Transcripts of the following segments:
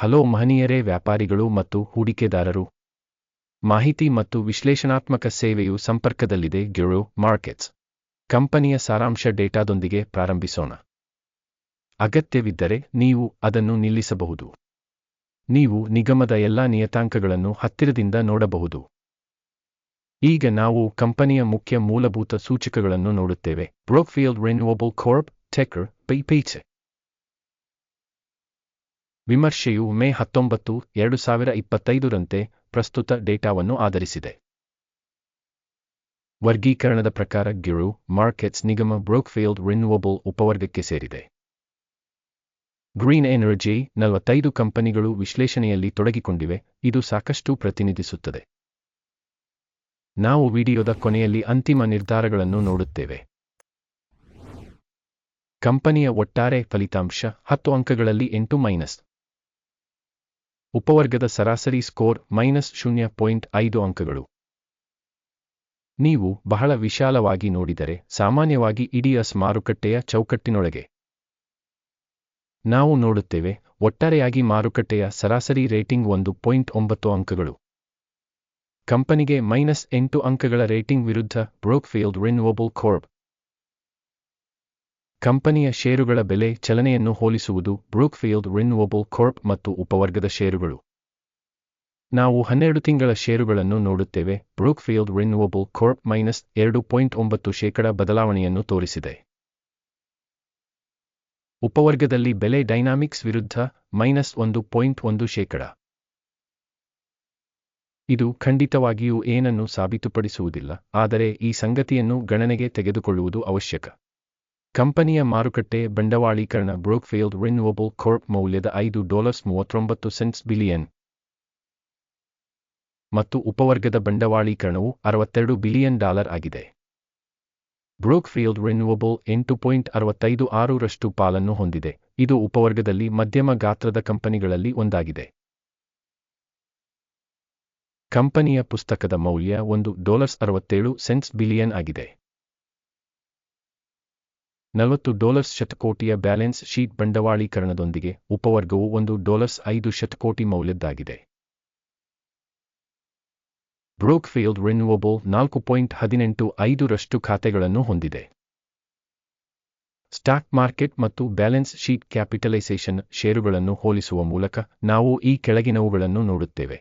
Hello ಮಹನೀಯರೇ, ವ್ಯಾಪಾರಿಗಳು ಮತ್ತು ಹೂಡಿಕೆದಾರರು. ಮಾಹಿತಿ ಮತ್ತು ವಿಶ್ಲೇಷಣಾತ್ಮಕ ಸೇವೆಯು ಸಂಪರ್ಕದಲ್ಲಿದೆ ಗಿರೋ ಮಾರ್ಕೆಟ್ಸ್. ಕಂಪನಿಯ ಸಾರಾಂಶ ಡೇಟಾದೊಂದಿಗೆ ಪ್ರಾರಂಭಿಸೋಣ. ಅಗತ್ಯವಿದ್ದರೆ ನೀವು ಅದನ್ನು ನಿಲ್ಲಿಸಬಹುದು. ನೀವು ನಿಗಮದ ಎಲ್ಲಾ ನಿಯತಾಂಕಗಳನ್ನು ಹತ್ತಿರದಿಂದ ನೋಡಬಹುದು. ಈಗ ನಾವು ಕಂಪನಿಯ ಮುಖ್ಯ ಮೂಲಭೂತ ಸೂಚಕಗಳನ್ನು ನೋಡುತ್ತೇವೆ. ಬ್ರೋಕ್ಫೀಲ್ಡ್ ರಿನ್ಯೂವಬಲ್ ಕಾರ್ಪ್ ಟೆಕರ್ ಪೈಪೈಚೆ ವಿಮರ್ಶೆಯು ಮೇ ಹತ್ತೊಂಬತ್ತು, ಎರಡು ಸಾವಿರ ಇಪ್ಪತ್ತೈದರಂತೆ ಪ್ರಸ್ತುತ ಡೇಟಾವನ್ನು ಆಧರಿಸಿದೆ. ವರ್ಗೀಕರಣದ ಪ್ರಕಾರ ಗಿರು ಮಾರ್ಕೆಟ್ಸ್ ನಿಗಮ ಬ್ರೋಕ್ಫೀಲ್ಡ್ ರಿನ್ಯೂವಬಲ್ ಉಪವರ್ಗಕ್ಕೆ ಸೇರಿದೆ. ಗ್ರೀನ್ ಎನರ್ಜಿ ನಲವತ್ತೈದು ಕಂಪನಿಗಳು ವಿಶ್ಲೇಷಣೆಯಲ್ಲಿ ತೊಡಗಿಕೊಂಡಿವೆ, ಇದು ಸಾಕಷ್ಟು ಪ್ರತಿನಿಧಿಸುತ್ತದೆ. ನಾವು ವಿಡಿಯೋದ ಕೊನೆಯಲ್ಲಿ ಅಂತಿಮ ನಿರ್ಧಾರಗಳನ್ನು ನೋಡುತ್ತೇವೆ. ಕಂಪನಿಯ ಒಟ್ಟಾರೆ ಫಲಿತಾಂಶ ಹತ್ತು ಅಂಕಗಳಲ್ಲಿ ಎಂಟು ಮೈನಸ್. ಉಪವರ್ಗದ ಸರಾಸರಿ ಸ್ಕೋರ್ ಮೈನಸ್ ಶೂನ್ಯ ಪಾಯಿಂಟ್ ಐದು ಅಂಕಗಳು. ನೀವು ಬಹಳ ವಿಶಾಲವಾಗಿ ನೋಡಿದರೆ ಸಾಮಾನ್ಯವಾಗಿ ಇಡೀ ಅಸ್ ಮಾರುಕಟ್ಟೆಯ ಚೌಕಟ್ಟಿನೊಳಗೆ. ನಾವು ನೋಡುತ್ತೇವೆ ಒಟ್ಟಾರೆಯಾಗಿ ಮಾರುಕಟ್ಟೆಯ ಸರಾಸರಿ ರೇಟಿಂಗ್ ಒಂದು ಪಾಯಿಂಟ್ ಒಂಬತ್ತು ಅಂಕಗಳು. ಕಂಪನಿಗೆ ಮೈನಸ್ ಎಂಟು ಅಂಕಗಳ ರೇಟಿಂಗ್ ವಿರುದ್ಧ ಬ್ರೋಕ್ಫೀಲ್ಡ್ ರಿನ್ಯೂವಬಲ್ ಕಾರ್ಪ್ ಕಂಪನಿಯ ಷೇರುಗಳ ಬೆಲೆ ಚಲನೆಯನ್ನು ಹೋಲಿಸುವುದು ಬ್ರೂಕ್ಫೀಲ್ಡ್ ರಿನ್ಯೂವಬಲ್ ಕಾರ್ಪ್ ಮತ್ತು ಉಪವರ್ಗದ ಷೇರುಗಳು. ನಾವು ಹನ್ನೆರಡು ತಿಂಗಳ ಷೇರುಗಳನ್ನು ನೋಡುತ್ತೇವೆ. ಬ್ರೂಕ್ಫೀಲ್ಡ್ ರಿನ್ಯೂವಬಲ್ ಕಾರ್ಪ್ ಮೈನಸ್ ಎರಡು ಪಾಯಿಂಟ್ ಒಂಬತ್ತು ಶೇಕಡ ಬದಲಾವಣೆಯನ್ನು ತೋರಿಸಿದೆ. ಉಪವರ್ಗದಲ್ಲಿ ಬೆಲೆ ಡೈನಾಮಿಕ್ಸ್ ವಿರುದ್ಧ ಮೈನಸ್ ಒಂದು ಪಾಯಿಂಟ್ ಒಂದು ಶೇಕಡ. ಇದು ಖಂಡಿತವಾಗಿಯೂ ಏನನ್ನು ಸಾಬೀತುಪಡಿಸುವುದಿಲ್ಲ, ಆದರೆ ಈ ಸಂಗತಿಯನ್ನು ಗಣನೆಗೆ ತೆಗೆದುಕೊಳ್ಳುವುದು ಅವಶ್ಯಕ. ಕಂಪನಿಯ ಮಾರುಕಟ್ಟೆ ಬಂಡವಾಳೀಕರಣ ಬ್ರೂಕ್ಫೀಲ್ಡ್ ರಿನ್ಯೂವಬಲ್ ಕಾರ್ಪ್ ಮೌಲ್ಯದ ಐದು ಡಾಲರ್ಸ್ ಮೂವತ್ತೊಂಬತ್ತು ಸೆಂಟ್ಸ್ ಬಿಲಿಯನ್. ಮತ್ತು ಉಪವರ್ಗದ ಬಂಡವಾಳೀಕರಣವು ಅರವತ್ತೆರಡು ಬಿಲಿಯನ್ ಡಾಲರ್ ಆಗಿದೆ. ಬ್ರೋಕ್ಫೀಲ್ಡ್ ರಿನ್ಯೂವಬಲ್ ಎಂಟು ಪಾಯಿಂಟ್ ಅರವತ್ತೈದು ಆರರಷ್ಟು ಪಾಲನ್ನು ಹೊಂದಿದೆ. ಇದು ಉಪವರ್ಗದಲ್ಲಿ ಮಧ್ಯಮ ಗಾತ್ರದ ಕಂಪನಿಗಳಲ್ಲಿ ಒಂದಾಗಿದೆ. ಕಂಪನಿಯ ಪುಸ್ತಕದ ಮೌಲ್ಯ ಒಂದು ಡಾಲರ್ಸ್ ಅರವತ್ತೇಳು ಸೆಂಟ್ಸ್ ಬಿಲಿಯನ್ ಆಗಿದೆ. ನಲವತ್ತು ಡಾಲರ್ಸ್ ಶತಕೋಟಿಯ ಬ್ಯಾಲೆನ್ಸ್ ಶೀಟ್ ಬಂಡವಾಳೀಕರಣದೊಂದಿಗೆ ಉಪವರ್ಗವು ಒಂದು ಡಾಲರ್ಸ್ ಐದು ಶತಕೋಟಿ ಮೌಲ್ಯದ್ದಾಗಿದೆ. ಬ್ರೋಕ್ಫೀಲ್ಡ್ ರಿನ್ಯೂವಬಲ್ ನಾಲ್ಕು ಪಾಯಿಂಟ್ ಹದಿನೆಂಟು ಐದರಷ್ಟು ಖಾತೆಗಳನ್ನು ಹೊಂದಿದೆ. ಸ್ಟಾಕ್ ಮಾರ್ಕೆಟ್ ಮತ್ತು ಬ್ಯಾಲೆನ್ಸ್ ಶೀಟ್ ಕ್ಯಾಪಿಟಲೈಸೇಷನ್ ಷೇರುಗಳನ್ನು ಹೋಲಿಸುವ ಮೂಲಕ ನಾವು ಈ ಕೆಳಗಿನವುಗಳನ್ನು ನೋಡುತ್ತೇವೆ.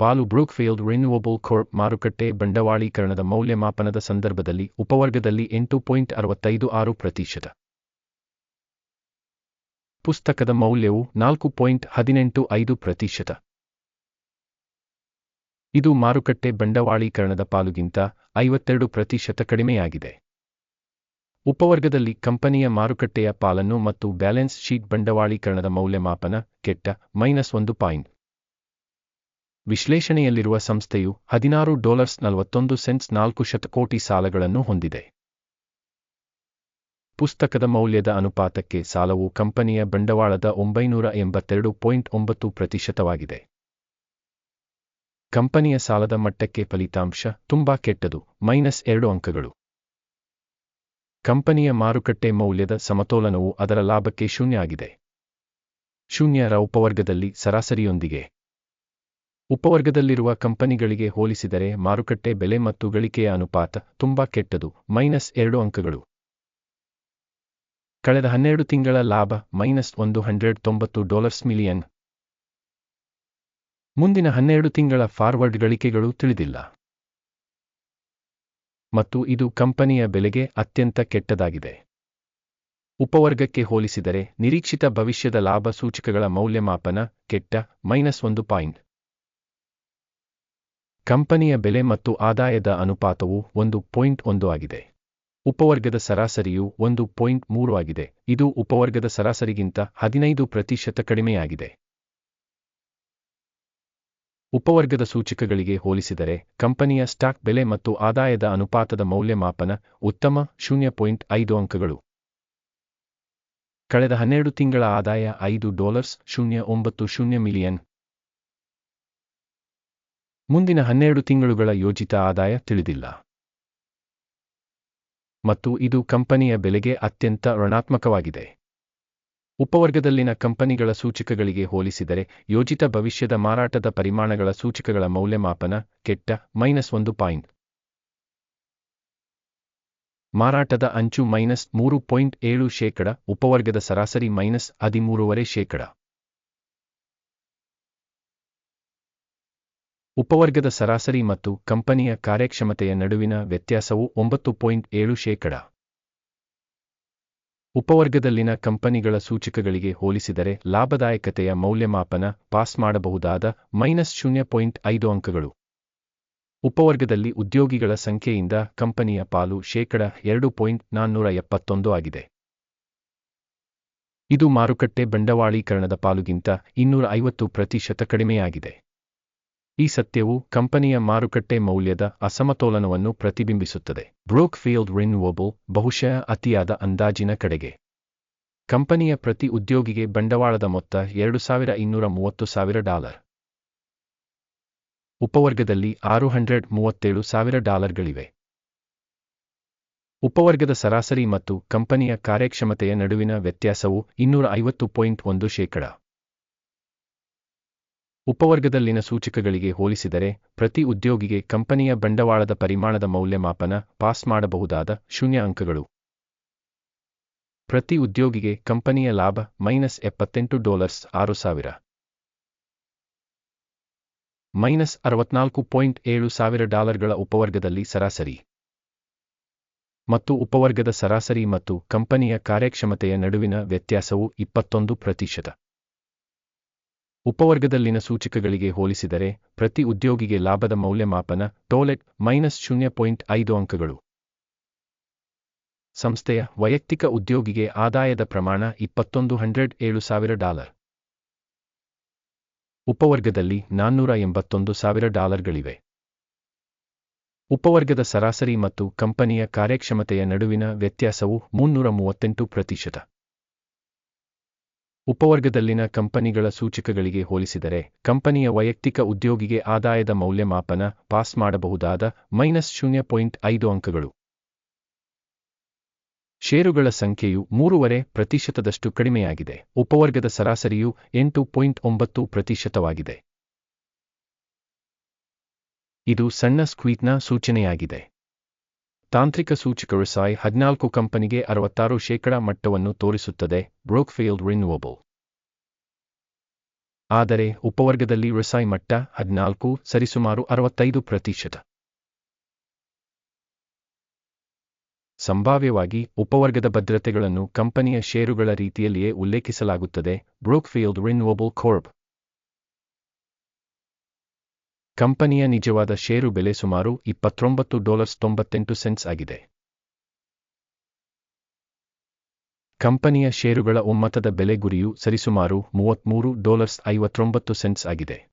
ಪಾಲು ಬ್ರೂಕ್ಫೀಲ್ಡ್ ರಿನ್ಯೂವಬಲ್ ಕೋರ್ಪ್ ಮಾರುಕಟ್ಟೆ ಬಂಡವಾಳೀಕರಣದ ಮೌಲ್ಯಮಾಪನದ ಸಂದರ್ಭದಲ್ಲಿ ಉಪವರ್ಗದಲ್ಲಿ ಎಂಟು ಪಾಯಿಂಟ್ ಅರವತ್ತೈದು ಆರು ಪ್ರತಿಶತ. ಪುಸ್ತಕದ ಮೌಲ್ಯವು ನಾಲ್ಕು ಪಾಯಿಂಟ್ ಹದಿನೆಂಟು ಐದು ಪ್ರತಿಶತ. ಇದು ಮಾರುಕಟ್ಟೆ ಬಂಡವಾಳೀಕರಣದ ಪಾಲುಗಿಂತ ಐವತ್ತೆರಡು ಪ್ರತಿಶತ ಕಡಿಮೆಯಾಗಿದೆ. ಉಪವರ್ಗದಲ್ಲಿ ಕಂಪನಿಯ ಮಾರುಕಟ್ಟೆಯ ಪಾಲನ್ನು ಮತ್ತು ಬ್ಯಾಲೆನ್ಸ್ ಶೀಟ್ ಬಂಡವಾಳೀಕರಣದ ಮೌಲ್ಯಮಾಪನ ಕೆಟ್ಟ ಮೈನಸ್ ಒಂದು ಪಾಯಿಂಟ್ ವಿಶ್ಲೇಷಣೆಯಲ್ಲಿರುವ ಸಂಸ್ಥೆಯು ಹದಿನಾರು ಡಾಲರ್ಸ್ ನಲವತ್ತೊಂದು ಸೆಂಟ್ಸ್ ನಾಲ್ಕು ಶತಕೋಟಿ ಸಾಲಗಳನ್ನು ಹೊಂದಿದೆ. ಪುಸ್ತಕದ ಮೌಲ್ಯದ ಅನುಪಾತಕ್ಕೆ ಸಾಲವು ಕಂಪನಿಯ ಬಂಡವಾಳದ ಒಂಬೈನೂರ ಎಂಬತ್ತೆರಡು ಪಾಯಿಂಟ್ ಒಂಬತ್ತು ಪ್ರತಿಶತವಾಗಿದೆ. ಕಂಪನಿಯ ಸಾಲದ ಮಟ್ಟಕ್ಕೆ ಫಲಿತಾಂಶ ತುಂಬಾ ಕೆಟ್ಟದು, ಮೈನಸ್ ಎರಡು ಅಂಕಗಳು. ಕಂಪನಿಯ ಮಾರುಕಟ್ಟೆ ಮೌಲ್ಯದ ಸಮತೋಲನವು ಅದರ ಲಾಭಕ್ಕೆ ಶೂನ್ಯ ಆಗಿದೆ. ಶೂನ್ಯರ ಉಪವರ್ಗದಲ್ಲಿ ಸರಾಸರಿಯೊಂದಿಗೆ ಉಪವರ್ಗದಲ್ಲಿರುವ ಕಂಪನಿಗಳಿಗೆ ಹೋಲಿಸಿದರೆ ಮಾರುಕಟ್ಟೆ ಬೆಲೆ ಮತ್ತು ಗಳಿಕೆಯ ಅನುಪಾತ ತುಂಬಾ ಕೆಟ್ಟದು, ಮೈನಸ್ ಎರಡು ಅಂಕಗಳು. ಕಳೆದ ಹನ್ನೆರಡು ತಿಂಗಳ ಲಾಭ, ಮೈನಸ್ ಒಂದು ಹಂಡ್ರೆಡ್ ತೊಂಬತ್ತು ಡಾಲರ್ಸ್ ಮಿಲಿಯನ್. ಮುಂದಿನ ಹನ್ನೆರಡು ತಿಂಗಳ ಫಾರ್ವರ್ಡ್ ಗಳಿಕೆಗಳು ತಿಳಿದಿಲ್ಲ. ಮತ್ತು ಇದು ಕಂಪನಿಯ ಬೆಲೆಗೆ ಅತ್ಯಂತ ಕೆಟ್ಟದಾಗಿದೆ. ಉಪವರ್ಗಕ್ಕೆ ಹೋಲಿಸಿದರೆ ನಿರೀಕ್ಷಿತ ಭವಿಷ್ಯದ ಲಾಭ ಸೂಚಕಗಳ ಮೌಲ್ಯಮಾಪನ ಕೆಟ್ಟ, ಮೈನಸ್ ಒಂದು ಪಾಯಿಂಟ್. ಕಂಪನಿಯ ಬೆಲೆ ಮತ್ತು ಆದಾಯದ ಅನುಪಾತವು ಒಂದು ಪಾಯಿಂಟ್ ಒಂದು ಆಗಿದೆ. ಉಪವರ್ಗದ ಸರಾಸರಿಯು ಒಂದು ಪಾಯಿಂಟ್ ಮೂರು ಆಗಿದೆ. ಇದು ಉಪವರ್ಗದ ಸರಾಸರಿಗಿಂತ ಹದಿನೈದು ಪ್ರತಿಶತ ಕಡಿಮೆಯಾಗಿದೆ. ಉಪವರ್ಗದ ಸೂಚಕಗಳಿಗೆ ಹೋಲಿಸಿದರೆ, ಕಂಪನಿಯ ಸ್ಟಾಕ್ ಬೆಲೆ ಮತ್ತು ಆದಾಯದ ಅನುಪಾತದ ಮೌಲ್ಯಮಾಪನ ಉತ್ತಮ ಶೂನ್ಯ ಪಾಯಿಂಟ್ ಐದು ಅಂಕಗಳು. ಕಳೆದ ಹನ್ನೆರಡು ತಿಂಗಳ ಆದಾಯ ಐದು ಡಾಲರ್ಸ್, ಶೂನ್ಯ ಮಿಲಿಯನ್. ಮುಂದಿನ ಹನ್ನೆರಡು ತಿಂಗಳುಗಳ ಯೋಜಿತ ಆದಾಯ ತಿಳಿದಿಲ್ಲ. ಮತ್ತು ಇದು ಕಂಪನಿಯ ಬೆಲೆಗೆ ಅತ್ಯಂತ ಋಣಾತ್ಮಕವಾಗಿದೆ. ಉಪವರ್ಗದಲ್ಲಿನ ಕಂಪನಿಗಳ ಸೂಚಕಗಳಿಗೆ ಹೋಲಿಸಿದರೆ, ಯೋಜಿತ ಭವಿಷ್ಯದ ಮಾರಾಟದ ಪರಿಮಾಣಗಳ ಸೂಚಕಗಳ ಮೌಲ್ಯಮಾಪನ ಕೆಟ್ಟ ಮೈನಸ್ ಒಂದು ಪಾಯಿಂಟ್. ಮಾರಾಟದ ಅಂಚು ಮೈನಸ್ ಮೂರು ಪಾಯಿಂಟ್ ಏಳು ಶೇಕಡ, ಉಪವರ್ಗದ ಸರಾಸರಿ ಮೈನಸ್ ಹದಿಮೂರುವರೆ ಶೇಕಡ. ಉಪವರ್ಗದ ಸರಾಸರಿ ಮತ್ತು ಕಂಪನಿಯ ಕಾರ್ಯಕ್ಷಮತೆಯ ನಡುವಿನ ವ್ಯತ್ಯಾಸವು ಒಂಬತ್ತು ಪಾಯಿಂಟ್ ಏಳು ಶೇಕಡ. ಉಪವರ್ಗದಲ್ಲಿನ ಕಂಪನಿಗಳ ಸೂಚಕಗಳಿಗೆ ಹೋಲಿಸಿದರೆ ಲಾಭದಾಯಕತೆಯ ಮೌಲ್ಯಮಾಪನ ಪಾಸ್ ಮಾಡಬಹುದಾದ ಮೈನಸ್ ಶೂನ್ಯ ಪಾಯಿಂಟ್ ಐದು ಅಂಕಗಳು. ಉಪವರ್ಗದಲ್ಲಿ ಉದ್ಯೋಗಿಗಳ ಸಂಖ್ಯೆಯಿಂದ ಕಂಪನಿಯ ಪಾಲು ಶೇಕಡ ಎರಡು ಪಾಯಿಂಟ್ ನಾನ್ನೂರ ಎಪ್ಪತ್ತೊಂದು ಆಗಿದೆ. ಇದು ಮಾರುಕಟ್ಟೆ ಬಂಡವಾಳೀಕರಣದ ಪಾಲುಗಿಂತ ಇನ್ನೂರ ಐವತ್ತು ಪ್ರತಿಶತ ಕಡಿಮೆಯಾಗಿದೆ. ಈ ಸತ್ಯವು ಕಂಪನಿಯ ಮಾರುಕಟ್ಟೆ ಮೌಲ್ಯದ ಅಸಮತೋಲನವನ್ನು ಪ್ರತಿಬಿಂಬಿಸುತ್ತದೆ. ಬ್ರೋಕ್ ಫೀಲ್ಡ್ ರಿನ್ಯೂವಬಲ್ ಬಹುಶಃ ಅತಿಯಾದ ಅಂದಾಜಿನ ಕಡೆಗೆ. ಕಂಪನಿಯ ಪ್ರತಿ ಉದ್ಯೋಗಿಗೆ ಬಂಡವಾಳದ ಮೊತ್ತ ಎರಡು ಸಾವಿರ ಇನ್ನೂರ ಮೂವತ್ತು ಸಾವಿರ ಡಾಲರ್. ಉಪವರ್ಗದಲ್ಲಿ ಆರು ಹಂಡ್ರೆಡ್ ಮೂವತ್ತೇಳು ಸಾವಿರ ಡಾಲರ್ಗಳಿವೆ. ಉಪವರ್ಗದ ಸರಾಸರಿ ಮತ್ತು ಕಂಪನಿಯ ಕಾರ್ಯಕ್ಷಮತೆಯ ನಡುವಿನ ವ್ಯತ್ಯಾಸವು ಇನ್ನೂರ ಐವತ್ತು ಪಾಯಿಂಟ್ ಒಂದು ಶೇಕಡ. ಉಪವರ್ಗದಲ್ಲಿನ ಸೂಚಕಗಳಿಗೆ ಹೋಲಿಸಿದರೆ, ಪ್ರತಿ ಉದ್ಯೋಗಿಗೆ ಕಂಪನಿಯ ಬಂಡವಾಳದ ಪರಿಮಾಣದ ಮೌಲ್ಯಮಾಪನ ಪಾಸ್ ಮಾಡಬಹುದಾದ ಶೂನ್ಯ ಅಂಕಗಳು. ಪ್ರತಿ ಉದ್ಯೋಗಿಗೆ ಕಂಪನಿಯ ಲಾಭ ಮೈನಸ್ ಎಪ್ಪತ್ತೆಂಟು ಡಾಲರ್ಸ್ ಆರು ಸಾವಿರ. ಮೈನಸ್ ಅರವತ್ನಾಲ್ಕು ಪಾಯಿಂಟ್ ಏಳು ಸಾವಿರ ಡಾಲರ್ಗಳ ಉಪವರ್ಗದಲ್ಲಿ ಸರಾಸರಿ. ಮತ್ತು ಉಪವರ್ಗದ ಸರಾಸರಿ ಮತ್ತು ಕಂಪನಿಯ ಕಾರ್ಯಕ್ಷಮತೆಯ ನಡುವಿನ ವ್ಯತ್ಯಾಸವು ಇಪ್ಪತ್ತೊಂದು ಪ್ರತಿಶತ. ಉಪವರ್ಗದಲ್ಲಿನ ಸೂಚಕಗಳಿಗೆ ಹೋಲಿಸಿದರೆ, ಪ್ರತಿ ಉದ್ಯೋಗಿಗೆ ಲಾಭದ ಮೌಲ್ಯಮಾಪನ, ಟೋಲೆಟ್ ಮೈನಸ್ ಶೂನ್ಯ ಪಾಯಿಂಟ್ ಐದು ಅಂಕಗಳು. ಸಂಸ್ಥೆಯ ವೈಯಕ್ತಿಕ ಉದ್ಯೋಗಿಗೆ ಆದಾಯದ ಪ್ರಮಾಣ ಇಪ್ಪತ್ತೊಂದು ಹಂಡ್ರೆಡ್ ಏಳು ಸಾವಿರ ಡಾಲರ್. ಉಪವರ್ಗದಲ್ಲಿ ನಾನ್ನೂರ ಎಂಬತ್ತೊಂದು ಸಾವಿರ ಡಾಲರ್ಗಳಿವೆ. ಉಪವರ್ಗದ ಸರಾಸರಿ ಮತ್ತು ಕಂಪನಿಯ ಕಾರ್ಯಕ್ಷಮತೆಯ ನಡುವಿನ ವ್ಯತ್ಯಾಸವು ಮುನ್ನೂರ ಮೂವತ್ತೆಂಟು ಪ್ರತಿಶತ. ಉಪವರ್ಗದಲ್ಲಿನ ಕಂಪನಿಗಳ ಸೂಚಕಗಳಿಗೆ ಹೋಲಿಸಿದರೆ, ಕಂಪನಿಯ ವೈಯಕ್ತಿಕ ಉದ್ಯೋಗಿಗೆ ಆದಾಯದ ಮೌಲ್ಯಮಾಪನ ಪಾಸ್ ಮಾಡಬಹುದಾದ ಮೈನಸ್ ಶೂನ್ಯ ಪಾಯಿಂಟ್ ಐದು ಅಂಕಗಳು. ಷೇರುಗಳ ಸಂಖ್ಯೆಯು ಮೂರುವರೆ ಪ್ರತಿಶತದಷ್ಟು ಕಡಿಮೆಯಾಗಿದೆ. ಉಪವರ್ಗದ ಸರಾಸರಿಯು ಎಂಟು ಪಾಯಿಂಟ್ ಒಂಬತ್ತು ಪ್ರತಿಶತವಾಗಿದೆ. ಇದು ಸಣ್ಣ ಸ್ಕ್ವೀಟ್ನ ಸೂಚನೆಯಾಗಿದೆ. ತಾಂತ್ರಿಕ ಸೂಚಕರು ಸಾಯ್ ಹದಿನಾಲ್ಕು ಕಂಪನಿಗೆ ಅರವತ್ತಾರು ಶೇಕಡಾ ಮಟ್ಟವನ್ನು ತೋರಿಸುತ್ತದೆ, ಬ್ರೋಕ್ಫೀಲ್ಡ್ ರಿನ್ಯೂವಬಲ್. ಆದರೆ, ಉಪವರ್ಗದಲ್ಲಿ ರಿಸಾಯ್ ಮಟ್ಟ ಹದಿನಾಲ್ಕು, ಸರಿಸುಮಾರು ಅರವತ್ತೈದು ಪ್ರತಿಶತ. ಸಂಭಾವ್ಯವಾಗಿ, ಉಪವರ್ಗದ ಭದ್ರತೆಗಳನ್ನು ಕಂಪನಿಯ ಷೇರುಗಳ ರೀತಿಯಲ್ಲಿಯೇ ಉಲ್ಲೇಖಿಸಲಾಗುತ್ತದೆ, ಬ್ರೋಕ್ಫೀಲ್ಡ್ ರಿನ್ಯೂವಬಲ್ ಕೋರ್ಪ್ ಕಂಪನಿಯ ನಿಜವಾದ ಷೇರು ಬೆಲೆ ಸುಮಾರು ಇಪ್ಪತ್ತೊಂಬತ್ತು ಡಾಲರ್ಸ್ ತೊಂಬತ್ತೆಂಟು ಸೆಂಟ್ಸ್ ಆಗಿದೆ. ಕಂಪನಿಯ ಷೇರುಗಳ ಒಮ್ಮತದ ಬೆಲೆ ಗುರಿಯು ಸರಿಸುಮಾರು ಮೂವತ್ಮೂರು ಡಾಲರ್ಸ್ ಐವತ್ತೊಂಬತ್ತು ಸೆಂಟ್ಸ್ ಆಗಿದೆ.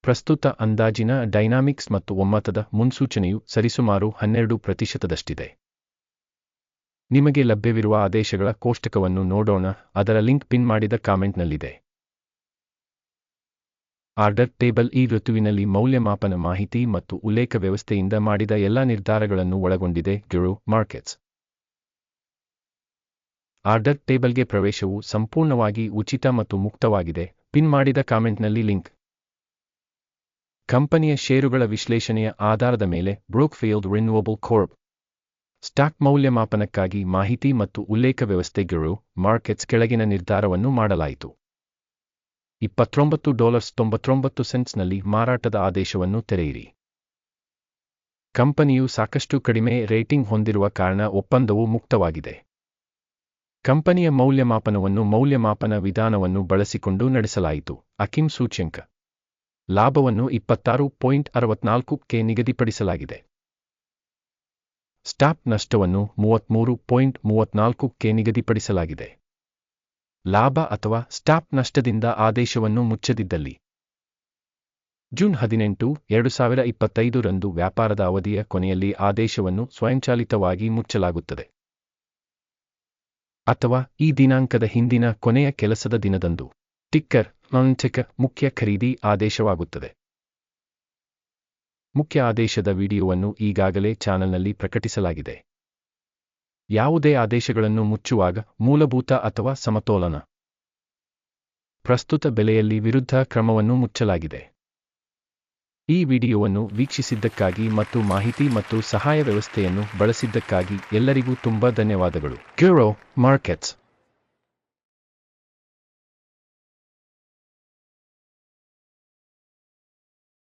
ಪ್ರಸ್ತುತ ಅಂದಾಜಿನ ಡೈನಾಮಿಕ್ಸ್ ಮತ್ತು ಒಮ್ಮತದ ಮುನ್ಸೂಚನೆಯು ಸರಿಸುಮಾರು ಹನ್ನೆರಡು ಪ್ರತಿಶತದಷ್ಟಿದೆ. ನಿಮಗೆ ಲಭ್ಯವಿರುವ ಆದೇಶಗಳ ಕೋಷ್ಟಕವನ್ನು ನೋಡೋಣ, ಅದರ ಲಿಂಕ್ ಪಿನ್ ಮಾಡಿದ ಕಾಮೆಂಟ್ನಲ್ಲಿದೆ. ಆರ್ಡರ್ ಟೇಬಲ್ ಈ ಋತುವಿನಲ್ಲಿ ಮೌಲ್ಯಮಾಪನ ಮಾಹಿತಿ ಮತ್ತು ಉಲ್ಲೇಖ ವ್ಯವಸ್ಥೆಯಿಂದ ಮಾಡಿದ ಎಲ್ಲಾ ನಿರ್ಧಾರಗಳನ್ನು ಒಳಗೊಂಡಿದೆ, ಗಿರು ಮಾರ್ಕೆಟ್ಸ್. ಆರ್ಡರ್ ಟೇಬಲ್ಗೆ ಪ್ರವೇಶವು ಸಂಪೂರ್ಣವಾಗಿ ಉಚಿತ ಮತ್ತು ಮುಕ್ತವಾಗಿದೆ. ಪಿನ್ ಮಾಡಿದ ಕಾಮೆಂಟ್ನಲ್ಲಿ ಲಿಂಕ್. ಕಂಪನಿಯ ಷೇರುಗಳ ವಿಶ್ಲೇಷಣೆಯ ಆಧಾರದ ಮೇಲೆ ಬ್ರೂಕ್ಫೀಲ್ಡ್ ರಿನ್ಯೂವಬಲ್ ಕೋರ್ಪ್. ಸ್ಟಾಕ್ ಮೌಲ್ಯಮಾಪನಕ್ಕಾಗಿ ಮಾಹಿತಿ ಮತ್ತು ಉಲ್ಲೇಖ ವ್ಯವಸ್ಥೆಗಳು ಮಾರ್ಕೆಟ್ಸ್ ಕೆಳಗಿನ ನಿರ್ಧಾರವನ್ನು ಮಾಡಲಾಯಿತು. ಇಪ್ಪತ್ತೊಂಬತ್ತು ಡಾಲರ್ಸ್ ತೊಂಬತ್ತೊಂಬತ್ತು ಸೆಂಟ್ಸ್ನಲ್ಲಿ ಮಾರಾಟದ ಆದೇಶವನ್ನು ತೆರೆಯಿರಿ. ಕಂಪನಿಯು ಸಾಕಷ್ಟು ಕಡಿಮೆ ರೇಟಿಂಗ್ ಹೊಂದಿರುವ ಕಾರಣ ಒಪ್ಪಂದವು ಮುಕ್ತವಾಗಿದೆ. ಕಂಪನಿಯ ಮೌಲ್ಯಮಾಪನವನ್ನು ಮೌಲ್ಯಮಾಪನ ವಿಧಾನವನ್ನು ಬಳಸಿಕೊಂಡು ನಡೆಸಲಾಯಿತು, ಅಕಿಮ್ ಸೂಚ್ಯಂಕ. ಲಾಭವನ್ನು ಇಪ್ಪತ್ತಾರು ಪಾಯಿಂಟ್ ಅರವತ್ನಾಲ್ಕು ಕೆ ನಿಗದಿಪಡಿಸಲಾಗಿದೆ. ಸ್ಟಾಪ್ ನಷ್ಟವನ್ನು ಮೂವತ್ಮೂರು ಪಾಯಿಂಟ್ ಮೂವತ್ನಾಲ್ಕು ಕೆ ನಿಗದಿಪಡಿಸಲಾಗಿದೆ. ಲಾಭ ಅಥವಾ ಸ್ಟಾಪ್ ನಷ್ಟದಿಂದ ಆದೇಶವನ್ನು ಮುಚ್ಚದಿದ್ದಲ್ಲಿ. ಜೂನ್ ಹದಿನೆಂಟು, ಎರಡು ಸಾವಿರ ಇಪ್ಪತ್ತೈದು ರಂದು ವ್ಯಾಪಾರದ ಅವಧಿಯ ಕೊನೆಯಲ್ಲಿ ಆದೇಶವನ್ನು ಸ್ವಯಂಚಾಲಿತವಾಗಿ ಮುಚ್ಚಲಾಗುತ್ತದೆ. ಅಥವಾ ಈ ದಿನಾಂಕದ ಹಿಂದಿನ ಕೊನೆಯ ಕೆಲಸದ ದಿನದಂದು. ಟಿಕ್ಕರ್ ಮಂಚಕ ಮುಖ್ಯ ಖರೀದಿ ಆದೇಶವಾಗುತ್ತದೆ ಮುಖ್ಯ ಆದೇಶದ ವಿಡಿಯೋವನ್ನು ಈಗಾಗಲೇ ಚಾನಲ್ನಲ್ಲಿ ಪ್ರಕಟಿಸಲಾಗಿದೆ. ಯಾವುದೇ ಆದೇಶಗಳನ್ನು ಮುಚ್ಚುವಾಗ ಮೂಲಭೂತ ಅಥವಾ ಸಮತೋಲನ. ಪ್ರಸ್ತುತ ಬೆಲೆಯಲ್ಲಿ ವಿರುದ್ಧ ಕ್ರಮವನ್ನು ಮುಚ್ಚಲಾಗಿದೆ. ಈ ವಿಡಿಯೋವನ್ನು ವೀಕ್ಷಿಸಿದ್ದಕ್ಕಾಗಿ ಮತ್ತು ಮಾಹಿತಿ ಮತ್ತು ಸಹಾಯ ವ್ಯವಸ್ಥೆಯನ್ನು ಬಳಸಿದ್ದಕ್ಕಾಗಿ ಎಲ್ಲರಿಗೂ ತುಂಬಾ ಧನ್ಯವಾದಗಳು. ಕ್ಯೂರೋ ಮಾರ್ಕೆಟ್ಸ್